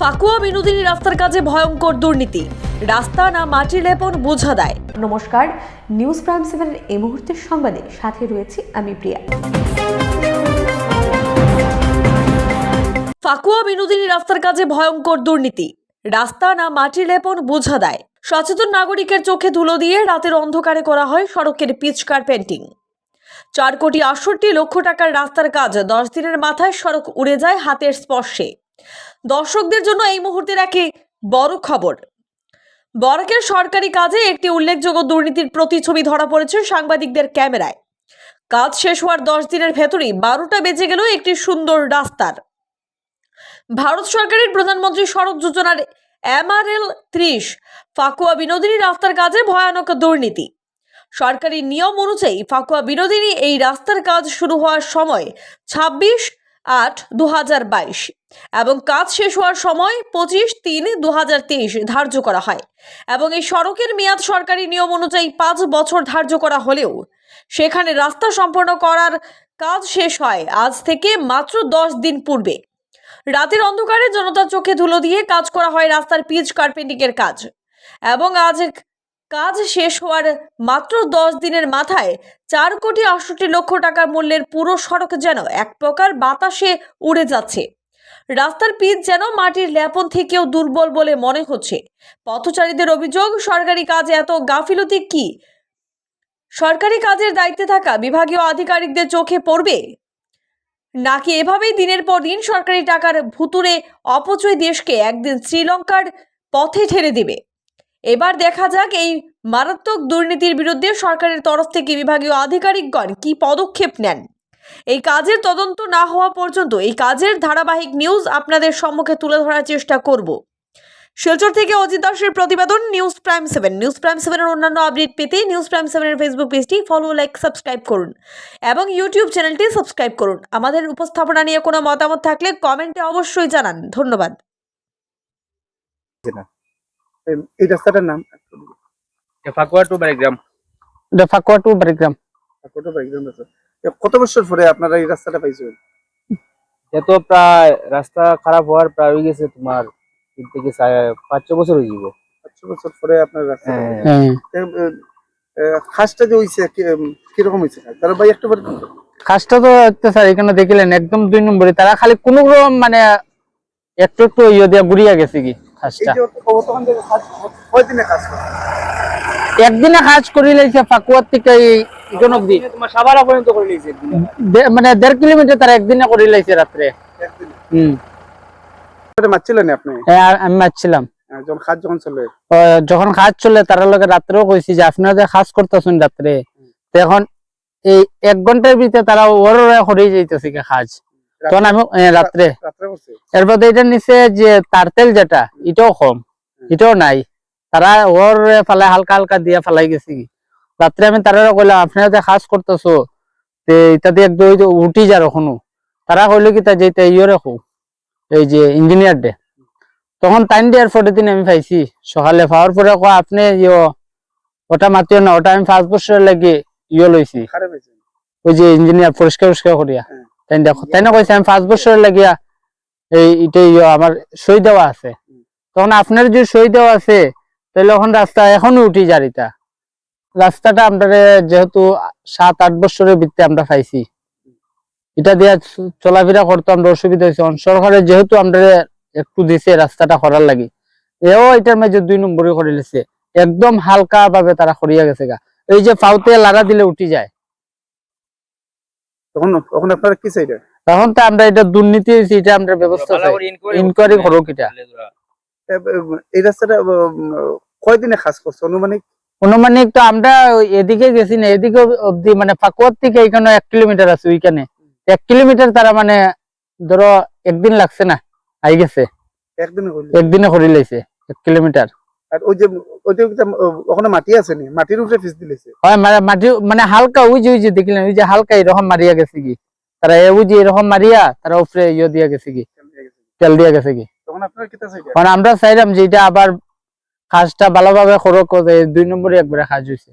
ফাকুয়া বিনোদিনী রাস্তার কাজে ভয়ঙ্কর দুর্নীতি। রাস্তা না মাটি লেপন বোঝা দেয়। নমস্কার নিউজ প্রাইম সেভেনের এই মুহূর্তের সংবাদে সাথে রয়েছি আমি প্রিয়া। ফাকুয়া বিনোদিনী রাস্তার কাজে ভয়ঙ্কর দুর্নীতি। রাস্তা না মাটি লেপন বোঝা দেয়। সচেতন নাগরিকের চোখে ধুলো দিয়ে রাতের অন্ধকারে করা হয় সড়কের পিচকার পেন্টিং চার কোটি আটষট্টি লক্ষ টাকার রাস্তার কাজ দশ দিনের মাথায় সড়ক উড়ে যায় হাতের স্পর্শে। দর্শকদের জন্য এই মুহূর্তের একে বড় খবর। বরাকের সরকারি কাজে একটি উল্লেখযোগ্য দুর্নীতির প্রতিছবি ধরা পড়েছে সাংবাদিকদের ক্যামেরায়। কাজ শেষ হওয়ার দশ দিনের ভেতরেই বারোটা বেজে গেল একটি সুন্দর রাস্তার। ভারত সরকারের প্রধানমন্ত্রী সড়ক যোজনার এমআরএল ত্রিশ ফাকুয়া বিনোদিনী রাস্তার কাজে ভয়ানক দুর্নীতি। সরকারি নিয়ম অনুযায়ী ফাকুয়া বিনোদিনী এই রাস্তার কাজ শুরু হওয়ার সময় ছাব্বিশ আট দু এবং কাজ শেষ হওয়ার সময় পঁচিশ, তিন দু ধার্য করা হয়। এবং এই সড়কের মেয়াদ সরকারি নিয়ম অনুযায়ী পাঁচ বছর ধার্য করা হলেও সেখানে রাস্তা সম্পন্ন করার কাজ শেষ হয় আজ থেকে মাত্র দশ দিন পূর্বে। রাতের অন্ধকারে জনতার চোখে ধুলো দিয়ে কাজ করা হয় রাস্তার পিচ কার্পেন্টিং এর কাজ। এবং আজ কাজ শেষ হওয়ার মাত্র দশ দিনের মাথায় চার কোটি আটষট্টি লক্ষ টাকা মূল্যের পুরো সড়ক যেন এক প্রকার বাতাসে উড়ে যাচ্ছে। রাস্তার পিচ যেন মাটির ল্যাপন থেকেও দুর্বল বলে মনে হচ্ছে। পথচারীদের অভিযোগ, সরকারি কাজে এত গাফিলতি কি? সরকারি কাজের দায়িত্বে থাকা বিভাগীয় আধিকারিকদের চোখে পড়বে? নাকি এভাবেই দিনের পর দিন সরকারি টাকার ভুতুরে অপচয় দেশকে একদিন শ্রীলঙ্কার পথে ঠেলে দেবে? এবার দেখা যাক এই মারাত্মক দুর্নীতির বিরুদ্ধে সরকারের তরফ থেকে বিভাগীয় আধিকারিকগণ কি পদক্ষেপ নেন। এই কাজের তদন্ত না হওয়া পর্যন্ত এই কাজের ধারাবাহিক নিউজ আপনাদের সম্মুখে তুলে ধরার চেষ্টা করব। শিলচর থেকে অজিত দাসের প্রতিবেদন, news prime seven. News prime সেভেনের অন্যান্য আপডেট পেতে নিউজ প্রাইম সেভেনের ফেসবুক পেজটি ফলো, লাইক, সাবস্ক্রাইব করুন এবং ইউটিউব চ্যানেলটি সাবস্ক্রাইব করুন। আমাদের উপস্থাপনা নিয়ে কোনো মতামত থাকলে কমেন্টে অবশ্যই জানান। ধন্যবাদ। এই- রাস্তাটার নাম? ফাকুয়া টু বারিগ্রাম। এটা ফাকুয়া টু বারিগ্রাম। কত বছর পরে আপনারা এই রাস্তাটা পাইছেন? এ তো প্রায় রাস্তা খারাপ হওয়ার প্রায় হয়ে গেছে তোমার তিন থেকে পাঁচ ছ বছর হয়ে যাবে পাঁচশো বছর পরে আপনার রাস্তা হ্যাঁ। হ্যাঁ খাসটা যে হইছে কীরকম হইছে? তারা ভাই একটু বার খাসটা তো একটা স্যার এখানে দেখিলেন একদম দুই নম্বরে। তারা খালি কোনো রকম মানে একটু একটু ইয়ে দিয়া গুড়িয়া গেছে কি? করে? একদিনে কাজ করি লাইছে ফাকুয়ার থেকে ইজন অব্দি। করে মানে দেড় কিলোমিটার তারা একদিনে করে লাইছে রাত্রে। হম। মারছিলেন আপনি? হ্যাঁ, আমি মারছিলাম। যখন কাজ যখন চলে? যখন কাজ চলে তার লগে রাত্রেও কইছি যে আপনারা যে কাজ করতেছেন রাত্রে তো এখন এই এক ঘণ্টার ভিতরে তারা ওর হয়ে যাইতেছে কাজ তখন আমি রাত্রে। এরপর এটা নিচে যে তার তেল যেটা এটাও কম এটাও নাই। তারা ওর ফালে হালকা হালকা দিয়ে ফালাই গেছে। কি রাত্রে আমি তারা কইলাম আপনারা যে কাজ করতেছো এটা দিয়ে একদম উঠি যা তারা কইলো কি তা যেটা ইয়ে রাখো এই যে ইঞ্জিনিয়ার ডে তখন টাইম দেওয়ার পরের দিন আমি পাইছি। সকালে পাওয়ার পরে কয় আপনি ইয়ে ওটা মাতিও না ওটা আমি পাঁচ বছরের লাগে ইয়ে লইছি। ওই যে ইঞ্জিনিয়ার পরিষ্কার পরিষ্কার করিয়া। হ্যাঁ। তাই দেখো, তাই না কইছে, আমি পাঁচ বছরের লাগিয়া এই এটা ইয়ে আমার সই দেওয়া আছে। তখন আপনার যে সই দেওয়া আছে তাহলে এখন রাস্তা এখনও উঠি যারিতা। রাস্তাটা আমরা যেহেতু সাত, আট বছরের ভিত্তি আমরা পাইছি। এটা দিয়া চলাফেরা করতে আমরা অসুবিধা হয়েছে সরকারের যেহেতু আমরা একটু দিছে রাস্তাটা করার লাগি, এও এটার মাঝে দুই নম্বরে করে লিছে। একদম হালকা ভাবে তারা করিয়া গেছে গা। এই যে পাউতে লাড়া দিলে উঠি যায়। তখন তখন আপনারা কি চাইলে তখন তো আমরা এটা দুর্নীতি হয়েছে এটা আমরা ব্যবস্থা চাই। ইনকোয়ারি করো কিটা এই রাস্তাটা কয়দিনে কাজ করছে? অনুমানিক? অনুমানিক তো আমরা এদিকে গেছি না এদিকে অব্দি মানে ফাকুয়ার থেকে এখানে এক কিলোমিটার আছে ওইখানে। এক কিলোমিটার তারা মানে ধরো একদিন লাগছে না আই গেছে। একদিনে করে লাইছে এক কিলোমিটার। আর ওই যে ওখানে মাটি আছে নি? মাটির উপরে ফিস দিলেছে। হ্যাঁ মানে মাটি মানে হালকা ওই যে ওই যে দেখলেন ওই যে হালকা এরকম মারিয়া গেছে কি? তারা ওই যে এরকম মারিয়া তারা উপরে ইয়ে দিয়া গেছে কি? তেল দিয়া গেছে। কি? তখন আপনারা কিতা মানে আমরা চাইলাম যে এটা আবার কাজটা ভালোভাবে করো দুই নম্বরে একবারে কাজ হয়েছে